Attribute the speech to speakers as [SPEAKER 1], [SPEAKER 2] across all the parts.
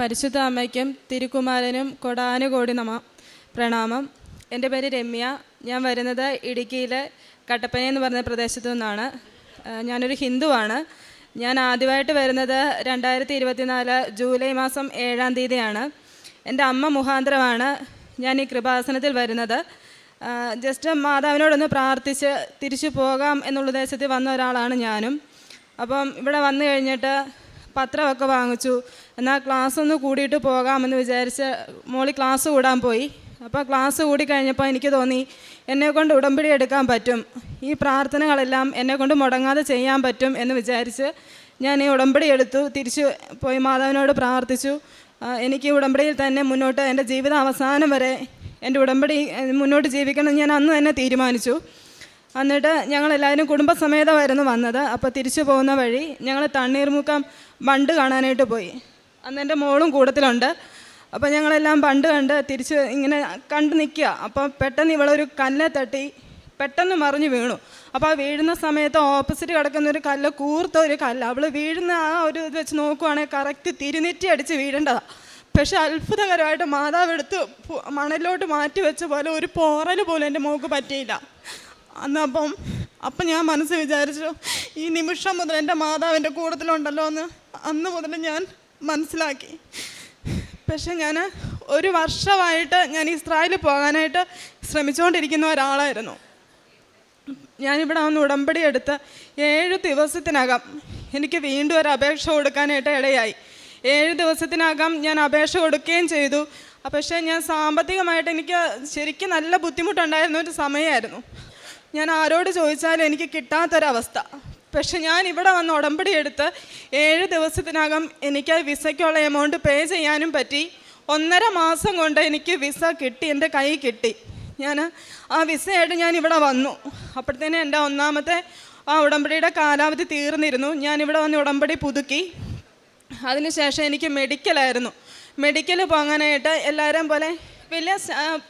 [SPEAKER 1] പരിശുദ്ധ അമ്മയ്ക്കും തിരുക്കുമാരനും കൊടാനുകോടി നമ. പ്രണാമം. എന്റെ പേര് രമ്യ. ഞാൻ വരുന്നത് ഇടുക്കിയിലെ കട്ടപ്പന എന്ന് പറഞ്ഞ പ്രദേശത്തു നിന്നാണ്. ഞാനൊരു ഹിന്ദുവാണ്. ഞാൻ ആദ്യമായിട്ട് വരുന്നത് രണ്ടായിരത്തി ഇരുപത്തിനാല് ജൂലൈ മാസം ഏഴാം തീയതിയാണ്. എന്റെ അമ്മ മുഖാന്തരമാണ് ഞാൻ ഈ കൃപാസനത്തിൽ വരുന്നത്. ജസ്റ്റ് മാതാവിനോടൊന്ന് പ്രാർത്ഥിച്ച് തിരിച്ചു പോകാം എന്നുള്ള ഉദ്ദേശത്തിൽ വന്ന ഒരാളാണ് ഞാനും. അപ്പം ഇവിടെ വന്നു കഴിഞ്ഞിട്ട് പത്രമൊക്കെ വാങ്ങിച്ചു. എന്നാൽ ക്ലാസ് ഒന്ന് കൂടിയിട്ട് പോകാമെന്ന് വിചാരിച്ച് മോളി ക്ലാസ് കൂടാൻ പോയി. അപ്പോൾ ക്ലാസ് കൂടി കഴിഞ്ഞപ്പോൾ എനിക്ക് തോന്നി എന്നെ കൊണ്ട് ഉടമ്പടി എടുക്കാൻ പറ്റും. ഈ പ്രാർത്ഥനകളെല്ലാം എന്നെ കൊണ്ട് മുടങ്ങാതെ ചെയ്യാൻ പറ്റും എന്ന് വിചാരിച്ച് ഞാൻ ഈ ഉടമ്പടി എടുത്തു. തിരിച്ചു പോയി മാതാവിനോട് പ്രാർത്ഥിച്ചു. എനിക്ക് ഉടമ്പടിയിൽ തന്നെ മുന്നോട്ട് എന്റെ ജീവിതം അവസാനം വരെ എന്റെ ഉടമ്പടി മുന്നോട്ട് ജീവിക്കണമെന്ന് ഞാൻ അന്ന് തന്നെ തീരുമാനിച്ചു. എന്നിട്ട് ഞങ്ങൾ എല്ലാവരും കുടുംബസമേതമായിരുന്നു വന്നത്. അപ്പോൾ തിരിച്ചു പോകുന്ന വഴി ഞങ്ങൾ തണ്ണീർമുക്കം ബണ്ട് കാണാനായിട്ട് പോയി. അന്ന് എന്റെ മോളും കൂടത്തിലുണ്ട്. അപ്പോൾ ഞങ്ങളെല്ലാം ബണ്ട് കണ്ട് തിരിച്ച് ഇങ്ങനെ കണ്ട് നിൽക്കുക. അപ്പോൾ പെട്ടെന്ന് ഇവളൊരു കല്ലെ തട്ടി പെട്ടെന്ന് മറിഞ്ഞ് വീണു. അപ്പോൾ ആ വീഴുന്ന സമയത്ത് ഓപ്പോസിറ്റ് കിടക്കുന്ന ഒരു കല്ല് കൂർത്ത ഒരു കല്ല്. അവൾ വീഴുന്ന ആ ഒരു ഇത് വെച്ച് നോക്കുവാണെങ്കിൽ കറക്റ്റ് തിരുനെറ്റി അടിച്ച് വീഴേണ്ടതാണ് പക്ഷെ അത്ഭുതകരമായിട്ട് മാതാവ് എടുത്ത് മണലിലോട്ട് മാറ്റി വെച്ച പോലെ ഒരു പോറൽ പോലും എന്റെ മോക്ക് പറ്റിയില്ല. അന്ന് അപ്പം ഞാൻ മനസ്സ് വിചാരിച്ചു ഈ നിമിഷം മുതൽ എന്റെ മാതാവ് എന്റെ കൂട്ടത്തിലുണ്ടല്ലോ എന്ന് അന്ന് മുതൽ ഞാൻ മനസ്സിലാക്കി. പക്ഷെ ഞാൻ ഒരു വർഷമായിട്ട് ഞാൻ ഇസ്രായേലിൽ പോകാനായിട്ട് ശ്രമിച്ചുകൊണ്ടിരിക്കുന്ന ഒരാളായിരുന്നു. ഞാനിവിടെ ഒന്ന് ഉടമ്പടി എടുത്ത് ഏഴ് ദിവസത്തിനകം എനിക്ക് വീണ്ടും ഒരു അപേക്ഷ കൊടുക്കാനായിട്ട് ഇടയായി. ഏഴ് ദിവസത്തിനകം ഞാൻ അപേക്ഷ കൊടുക്കുകയും ചെയ്തു. പക്ഷേ ഞാൻ സാമ്പത്തികമായിട്ട് എനിക്ക് ശരിക്കും നല്ല ബുദ്ധിമുട്ടുണ്ടായിരുന്ന ഒരു സമയമായിരുന്നു. ഞാൻ ആരോട് ചോദിച്ചാലും എനിക്ക് കിട്ടാത്തൊരവസ്ഥ. പക്ഷെ ഞാൻ ഇവിടെ വന്ന് ഉടമ്പടി എടുത്ത് ഏഴ് ദിവസത്തിനകം എനിക്ക് വിസയ്ക്കുള്ള എമൗണ്ട് പേ ചെയ്യാനും പറ്റി. ഒന്നര മാസം കൊണ്ട് എനിക്ക് വിസ കിട്ടി എന്റെ കൈ കിട്ടി. ഞാൻ ആ വിസയായിട്ട് ഞാൻ ഇവിടെ വന്നു. അപ്പോഴത്തേനും എന്റെ ഒന്നാമത്തെ ആ ഉടമ്പടിയുടെ കാലാവധി തീർന്നിരുന്നു. ഞാൻ ഇവിടെ വന്ന് ഉടമ്പടി പുതുക്കി. അതിനുശേഷം എനിക്ക് മെഡിക്കലായിരുന്നു മെഡിക്കൽ പോകാനായിട്ട് എല്ലാവരും പോലെ വലിയ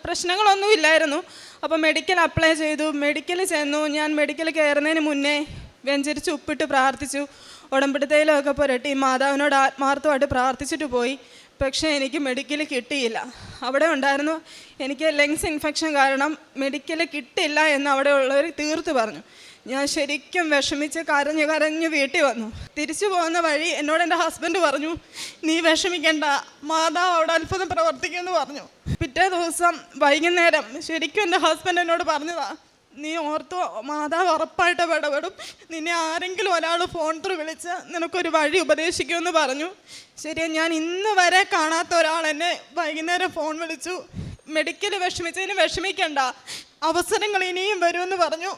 [SPEAKER 1] പ്രശ്നങ്ങളൊന്നും ഇല്ലായിരുന്നു. അപ്പോൾ മെഡിക്കൽ അപ്ലൈ ചെയ്തു. മെഡിക്കൽ ചെന്നു. ഞാൻ മെഡിക്കൽ കയറുന്നതിന് മുന്നേ വെഞ്ചരിച്ച് ഉപ്പിട്ട് പ്രാർത്ഥിച്ചു. ഉടമ്പിടുത്തയിലൊക്കെ പുരട്ടി. മാതാവിനോട് ആത്മാർത്ഥമായിട്ട് പ്രാർത്ഥിച്ചിട്ട് പോയി. പക്ഷേ എനിക്ക് മെഡിക്കൽ കിട്ടിയില്ല. അവിടെ ഉണ്ടായിരുന്നു. എനിക്ക് ലങ്സ് ഇൻഫെക്ഷൻ കാരണം മെഡിക്കൽ കിട്ടില്ല എന്ന് അവിടെ ഉള്ളവർ തീർത്ത് പറഞ്ഞു. ഞാൻ ശരിക്കും വിഷമിച്ച് കരഞ്ഞു കരഞ്ഞു വീട്ടിൽ വന്നു. തിരിച്ചു പോകുന്ന വഴി എന്നോട് എന്റെ ഹസ്ബൻഡ് പറഞ്ഞു നീ വിഷമിക്കണ്ട മാതാവ് അവിടെ അത്ഭുതം പ്രവർത്തിക്കുമെന്ന് പറഞ്ഞു. പിറ്റേ ദിവസം വൈകുന്നേരം ശരിക്കും എന്റെ ഹസ്ബൻഡ് എന്നോട് പറഞ്ഞതാ നീ ഓർത്തു മാതാവ് ഉറപ്പായിട്ട് ഇടപെടും. നിന്നെ ആരെങ്കിലും ഒരാൾ ഫോൺ ത്രൂ വിളിച്ച് നിനക്കൊരു വഴി ഉപദേശിക്കുമെന്ന് പറഞ്ഞു. ശരി ഞാൻ ഇന്ന് വരെ കാണാത്ത ഒരാൾ എന്നെ വൈകുന്നേരം ഫോൺ വിളിച്ചു. മെഡിക്കൽ വിഷമിച്ചതിന് വിഷമിക്കണ്ട. അവസരങ്ങൾ ഇനിയും വരുമെന്ന് പറഞ്ഞു.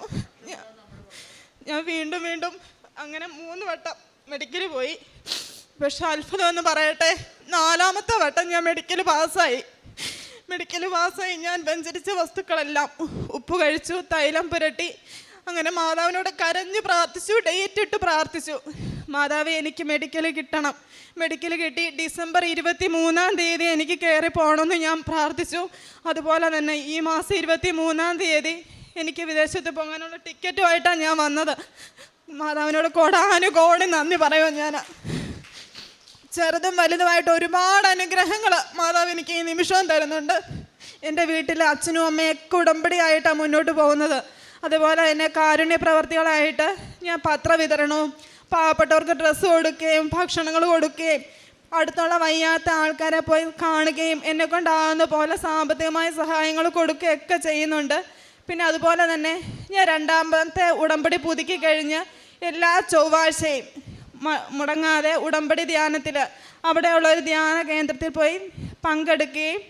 [SPEAKER 1] ഞാൻ വീണ്ടും വീണ്ടും അങ്ങനെ മൂന്ന് വട്ടം മെഡിക്കൽ പോയി. പക്ഷെ അത്ഭുതം എന്ന് പറയട്ടെ നാലാമത്തെ വട്ടം ഞാൻ മെഡിക്കൽ പാസ്സായി. മെഡിക്കൽ പാസ്സായി ഞാൻ വെഞ്ചരിച്ച വസ്തുക്കളെല്ലാം ഉപ്പ് കഴിച്ചു തൈലം പുരട്ടി അങ്ങനെ മാതാവിനോട് കരഞ്ഞ് പ്രാർത്ഥിച്ചു ഡേറ്റ് ഇട്ട് പ്രാർത്ഥിച്ചു. മാതാവ് എനിക്ക് മെഡിക്കൽ കിട്ടണം. മെഡിക്കൽ കിട്ടി ഡിസംബർ ഇരുപത്തി മൂന്നാം തീയതി എനിക്ക് കയറി പോകണമെന്ന് ഞാൻ പ്രാർത്ഥിച്ചു. അതുപോലെ തന്നെ ഈ മാസം ഇരുപത്തി മൂന്നാം തീയതി എനിക്ക് വിദേശത്ത് പോകാനുള്ള ടിക്കറ്റുമായിട്ടാണ് ഞാൻ വന്നത്. മാതാവിനോട് കോടാനുകോടി നന്ദി പറയുമോ ഞാൻ. ചെറുതും വലുതുമായിട്ട് ഒരുപാട് അനുഗ്രഹങ്ങൾ മാതാവ് എനിക്ക് ഈ നിമിഷവും തരുന്നുണ്ട്. എന്റെ വീട്ടിലെ അച്ഛനും അമ്മയൊക്കെ ഉടമ്പടിയായിട്ടാണ് മുന്നോട്ട് പോകുന്നത്. അതുപോലെ തന്നെ കാരുണ്യ പ്രവർത്തികളായിട്ട് ഞാൻ പത്രവിതരണവും പാവപ്പെട്ടവർക്ക് ഡ്രസ്സ് കൊടുക്കുകയും ഭക്ഷണങ്ങൾ കൊടുക്കുകയും അടുത്തുള്ള വയ്യാത്ത ആൾക്കാരെ പോയി കാണുകയും എന്നെ കൊണ്ടാകുന്ന പോലെ സാമ്പത്തികമായ സഹായങ്ങൾ കൊടുക്കുകയൊക്കെ ചെയ്യുന്നുണ്ട്. പിന്നെ അതുപോലെ തന്നെ ഞാൻ രണ്ടാമത്തെ ഉടമ്പടി പുതുക്കി കഴിഞ്ഞ് എല്ലാ ചൊവ്വാഴ്ചയും മുടങ്ങാതെ ഉടമ്പടി ധ്യാനത്തിൽ അവിടെയുള്ള ഒരു ധ്യാന കേന്ദ്രത്തിൽ പോയി പങ്കെടുക്കുകയും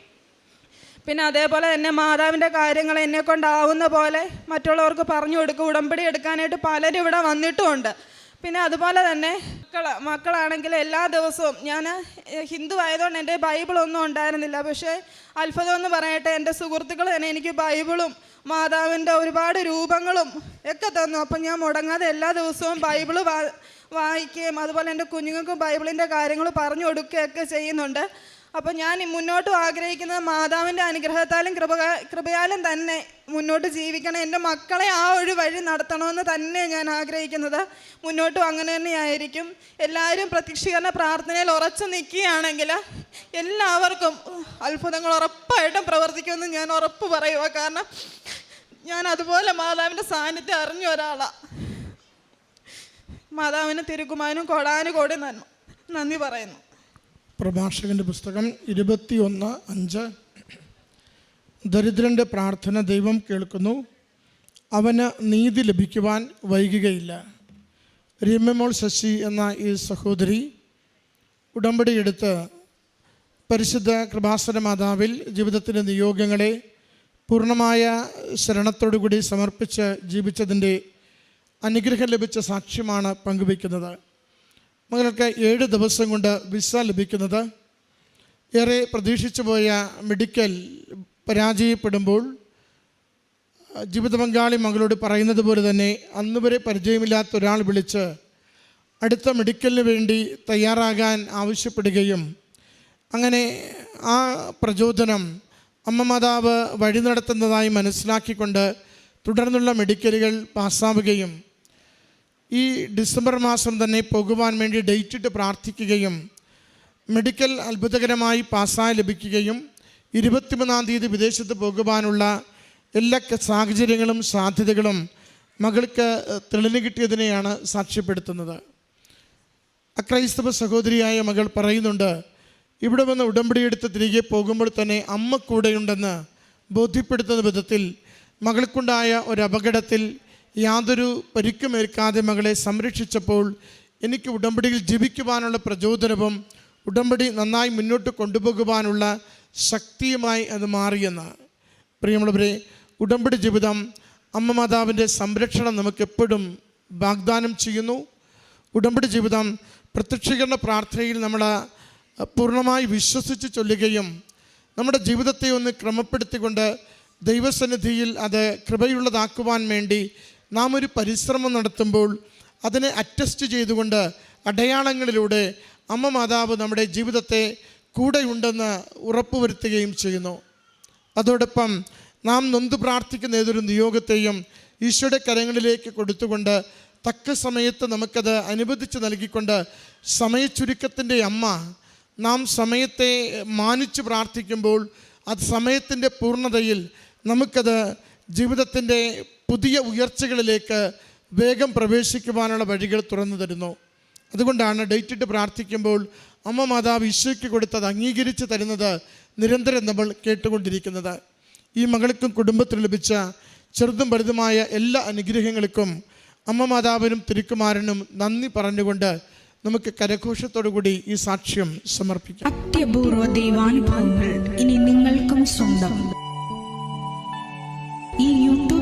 [SPEAKER 1] പിന്നെ അതേപോലെ തന്നെ മാതാവിന്റെ കാര്യങ്ങൾ എന്നെ കൊണ്ടാവുന്ന പോലെ മറ്റുള്ളവർക്ക് പറഞ്ഞു കൊടുക്കുക ഉടമ്പടി എടുക്കാനായിട്ട് പലരും ഇവിടെ വന്നിട്ടുമുണ്ട്. പിന്നെ അതുപോലെ തന്നെ മക്കൾ മക്കളാണെങ്കിൽ എല്ലാ ദിവസവും ഞാൻ ഹിന്ദു ആയതുകൊണ്ട് എന്റെ ബൈബിളൊന്നും ഉണ്ടായിരുന്നില്ല. പക്ഷേ അത്ഭുതം എന്ന് പറയട്ടെ എന്റെ സുഹൃത്തുക്കൾ തന്നെ എനിക്ക് ബൈബിളും മാതാവിന്റെ ഒരുപാട് രൂപങ്ങളും ഒക്കെ തന്നു. അപ്പം ഞാൻ മുടങ്ങാതെ എല്ലാ ദിവസവും ബൈബിൾ വായിക്കുകയും അതുപോലെ എന്റെ കുഞ്ഞുങ്ങൾക്കും ബൈബിളിന്റെ കാര്യങ്ങൾ പറഞ്ഞു കൊടുക്കുകയൊക്കെ ചെയ്യുന്നുണ്ട്.
[SPEAKER 2] അപ്പോൾ ഞാൻ മുന്നോട്ട് ആഗ്രഹിക്കുന്നത് മാതാവിന്റെ അനുഗ്രഹത്താലും കൃപ കൃപയാലും തന്നെ മുന്നോട്ട് ജീവിക്കണം. എന്റെ മക്കളെ ആ ഒരു വഴി നടത്തണമെന്ന് തന്നെ ഞാൻ ആഗ്രഹിക്കുന്നത്. മുന്നോട്ടും അങ്ങനെ തന്നെയായിരിക്കും. എല്ലാവരും പ്രത്യക്ഷീകരണ പ്രാർത്ഥനയിൽ ഉറച്ചു നിൽക്കുകയാണെങ്കിൽ എല്ലാവർക്കും അത്ഭുതങ്ങൾ ഉറപ്പായിട്ടും പ്രവർത്തിക്കുമെന്ന് ഞാൻ ഉറപ്പ് പറയുക കാരണം ഞാൻ അതുപോലെ മാതാവിന്റെ സാന്നിധ്യം അറിഞ്ഞ ഒരാളാണ് മാതാവിന് തിരുക്കുമാനും കൊടാനും കോടി നന്മ. നന്ദി പറയുന്നു.
[SPEAKER 3] പ്രഭാഷകന്റെ പുസ്തകം ഇരുപത്തിയൊന്ന് അഞ്ച്. ദരിദ്രന്റെ പ്രാർത്ഥന ദൈവം കേൾക്കുന്നു. അവന് നീതി ലഭിക്കുവാൻ വൈകുകയില്ല. രമ്യമോൾ ശശി എന്ന ഈ സഹോദരി ഉടമ്പടിയെടുത്ത് പരിശുദ്ധ കൃപാസന മാതാവിൽ ജീവിതത്തിന്റെ നിയോഗങ്ങളെ പൂർണമായ ശരണത്തോടുകൂടി സമർപ്പിച്ച് ജീവിച്ചതിന്റെ അനുഗ്രഹം ലഭിച്ച സാക്ഷ്യമാണ് പങ്കുവയ്ക്കുന്നത്. മകൾക്ക് ഏഴ് ദിവസം കൊണ്ട് വിസ ലഭിക്കുന്നത്. ഏറെ പ്രതീക്ഷിച്ചു പോയ മെഡിക്കൽ പരാജയപ്പെടുമ്പോൾ ജീവിത പങ്കാളി മകളോട് പറയുന്നത് പോലെ തന്നെ അന്ന് വരെ പരിചയമില്ലാത്ത ഒരാൾ വിളിച്ച് അടുത്ത മെഡിക്കലിന് വേണ്ടി തയ്യാറാകാൻ ആവശ്യപ്പെടുകയും അങ്ങനെ ആ പ്രചോദനം അമ്മ മാതാവ് വഴി നടത്തുന്നതായി മനസ്സിലാക്കിക്കൊണ്ട് തുടർന്നുള്ള മെഡിക്കലുകൾ പാസ്സാവുകയും ഈ ഡിസംബർ മാസം തന്നെ പോകുവാൻ വേണ്ടി ഡേറ്റ് ഇട്ട് പ്രാർത്ഥിക്കുകയും മെഡിക്കൽ അത്ഭുതകരമായി പാസ്സായി ലഭിക്കുകയും ഇരുപത്തിമൂന്നാം തീയതി വിദേശത്ത് പോകുവാനുള്ള എല്ലാ സാഹചര്യങ്ങളും സാധ്യതകളും മകൾക്ക് തെളിഞ്ഞു കിട്ടിയതിനെയാണ് സാക്ഷ്യപ്പെടുത്തുന്നത്. അക്രൈസ്തവ സഹോദരിയായ മകൾ പറയുന്നുണ്ട് ഇവിടെ വന്ന് ഉടമ്പടിയെടുത്ത് തിരികെ പോകുമ്പോൾ തന്നെ അമ്മ കൂടെയുണ്ടെന്ന് ബോധ്യപ്പെടുത്തുന്ന വിധത്തിൽ മകൾക്കുണ്ടായ ഒരു അപകടത്തിൽ യാതൊരു പരിക്കുമേൽക്കാതെ മകളെ സംരക്ഷിച്ചപ്പോൾ എനിക്ക് ഉടമ്പടിയിൽ ജീവിക്കുവാനുള്ള പ്രചോദനവും ഉടമ്പടി നന്നായി മുന്നോട്ട് കൊണ്ടുപോകുവാനുള്ള ശക്തിയുമായി അത് മാറിയെന്ന് പ്രിയമുള്ളവരെ ഉടമ്പടി ജീവിതം അമ്മ മാതാവിന്റെ സംരക്ഷണം നമുക്കെപ്പോഴും വാഗ്ദാനം ചെയ്യുന്നു. ഉടമ്പടി ജീവിതം പ്രത്യക്ഷീകരണ പ്രാർത്ഥനയിൽ നമ്മൾ പൂർണമായി വിശ്വസിച്ച് ചൊല്ലുകയും നമ്മുടെ ജീവിതത്തെ ഒന്ന് ക്രമപ്പെടുത്തിക്കൊണ്ട് ദൈവസന്നിധിയിൽ അത് കൃപയുള്ളതാക്കുവാൻ വേണ്ടി നാം ഒരു പരിശ്രമം നടത്തുമ്പോൾ അതിനെ അറ്റസ്റ്റ് ചെയ്തുകൊണ്ട് അടയാളങ്ങളിലൂടെ അമ്മ മാതാവ് നമ്മുടെ ജീവിതത്തെ കൂടെയുണ്ടെന്ന് ഉറപ്പുവരുത്തുകയും ചെയ്യുന്നു. അതോടൊപ്പം നാം നൊന്ത് പ്രാർത്ഥിക്കുന്ന ഏതൊരു നിയോഗത്തെയും ഈശോയുടെ കരങ്ങളിലേക്ക് കൊടുത്തുകൊണ്ട് തക്ക സമയത്ത് നമുക്കത് അനുവദിച്ച് നൽകിക്കൊണ്ട് സമയച്ചുരുക്കത്തിന്റെ അമ്മ നാം സമയത്തെ മാനിച്ച് പ്രാർത്ഥിക്കുമ്പോൾ അത് സമയത്തിന്റെ പൂർണതയിൽ നമുക്കത് ജീവിതത്തിന്റെ പുതിയ ഉയർച്ചകളിലേക്ക് വേഗം പ്രവേശിക്കുവാനുള്ള വഴികൾ തുറന്നു തരുന്നു. അതുകൊണ്ടാണ് ഡേറ്റ് ഇട്ട് പ്രാർത്ഥിക്കുമ്പോൾ അമ്മ മാതാവ് ഈശോയ്ക്ക് കൊടുത്തത് അംഗീകരിച്ച് തരുന്നത് നിരന്തരം നമ്മൾ കേട്ടുകൊണ്ടിരിക്കുന്നത്. ഈ മകൾക്കും കുടുംബത്തിന് ലഭിച്ച ചെറുതും വലുതുമായ എല്ലാ അനുഗ്രഹങ്ങൾക്കും അമ്മ മാതാവിനും തിരുക്കുമാരനും നന്ദി പറഞ്ഞുകൊണ്ട് നമുക്ക് കരഘോഷത്തോടു കൂടി ഈ സാക്ഷ്യം സമർപ്പിക്കാം.
[SPEAKER 4] അത്യപൂർവ ദൈവാനുഭവങ്ങൾ ഇനി നിങ്ങൾക്കും സ്വന്തം. ഈ